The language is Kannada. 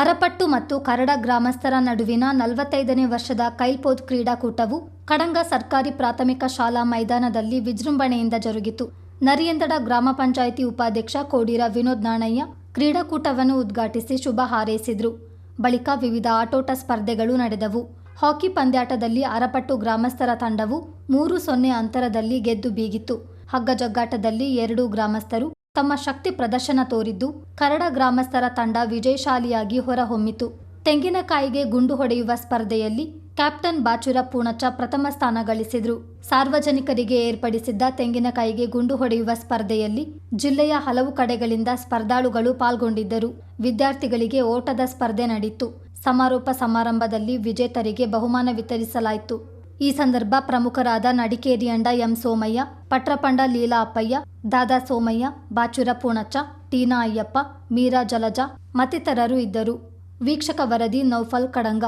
ಅರಪಟ್ಟು ಮತ್ತು ಕರಡ ಗ್ರಾಮಸ್ಥರ ನಡುವಿನ ನಲವತ್ತೈದನೇ ವರ್ಷದ ಕೈಲ್ಪೋತ್ ಕ್ರೀಡಾಕೂಟವು ಕಡಂಗ ಸರ್ಕಾರಿ ಪ್ರಾಥಮಿಕ ಶಾಲಾ ಮೈದಾನದಲ್ಲಿ ವಿಜೃಂಭಣೆಯಿಂದ ಜರುಗಿತು. ನರಿಯಂದಡ ಗ್ರಾಮ ಪಂಚಾಯಿತಿ ಉಪಾಧ್ಯಕ್ಷ ಕೋಡಿರ ವಿನೋದ್ ನಾಣಯ್ಯ ಕ್ರೀಡಾಕೂಟವನ್ನು ಉದ್ಘಾಟಿಸಿ ಶುಭ ಹಾರೈಸಿದರು. ಬಳಿಕ ವಿವಿಧ ಆಟೋಟ ಸ್ಪರ್ಧೆಗಳು ನಡೆದವು. ಹಾಕಿ ಪಂದ್ಯಾಟದಲ್ಲಿ ಅರಪಟ್ಟು ಗ್ರಾಮಸ್ಥರ ತಂಡವು ಮೂರು ಸೊನ್ನೆ ಅಂತರದಲ್ಲಿ ಗೆದ್ದು ಬೀಗಿತ್ತು. ಹಗ್ಗಜಗ್ಗಾಟದಲ್ಲಿ ಎರಡೂ ಗ್ರಾಮಸ್ಥರು ತಮ್ಮ ಶಕ್ತಿ ಪ್ರದರ್ಶನ ತೋರಿದ್ದು ಕರಡ ಗ್ರಾಮಸ್ಥರ ತಂಡ ವಿಜಯಶಾಲಿಯಾಗಿ ಹೊರಹೊಮ್ಮಿತು. ತೆಂಗಿನಕಾಯಿಗೆ ಗುಂಡು ಹೊಡೆಯುವ ಸ್ಪರ್ಧೆಯಲ್ಲಿ ಕ್ಯಾಪ್ಟನ್ ಬಾಚುರ ಪೂಣಚ್ಚ ಪ್ರಥಮ ಸ್ಥಾನ ಗಳಿಸಿದ್ರು. ಸಾರ್ವಜನಿಕರಿಗೆ ಏರ್ಪಡಿಸಿದ್ದ ತೆಂಗಿನಕಾಯಿಗೆ ಗುಂಡು ಹೊಡೆಯುವ ಸ್ಪರ್ಧೆಯಲ್ಲಿ ಜಿಲ್ಲೆಯ ಹಲವು ಕಡೆಗಳಿಂದ ಸ್ಪರ್ಧಾಳುಗಳು ಪಾಲ್ಗೊಂಡಿದ್ದರು. ವಿದ್ಯಾರ್ಥಿಗಳಿಗೆ ಓಟದ ಸ್ಪರ್ಧೆ ನಡೆಯಿತು ಸಮಾರೋಪ ಸಮಾರಂಭದಲ್ಲಿ ವಿಜೇತರಿಗೆ ಬಹುಮಾನ ವಿತರಿಸಲಾಯಿತು. ಈ ಸಂದರ್ಭ ಪ್ರಮುಖರಾದ ನಡಿಕೇರಿಯಂಡ ಎಂ ಸೋಮಯ್ಯ ಪಟ್ರಪಂಡ ಲೀಲಾ ಅಪ್ಪಯ್ಯ ದಾದಾ ಸೋಮಯ್ಯ, ಬಾಚುರ ಪೂಣಚ್ಚ, ಟೀನಾ ಅಯ್ಯಪ್ಪ, ಮೀರಾ ಜಲಜ ಮತ್ತಿತರರು ಇದ್ದರು. ವೀಕ್ಷಕ ವರದಿ ನೌಫಲ್ ಕಡಂಗ.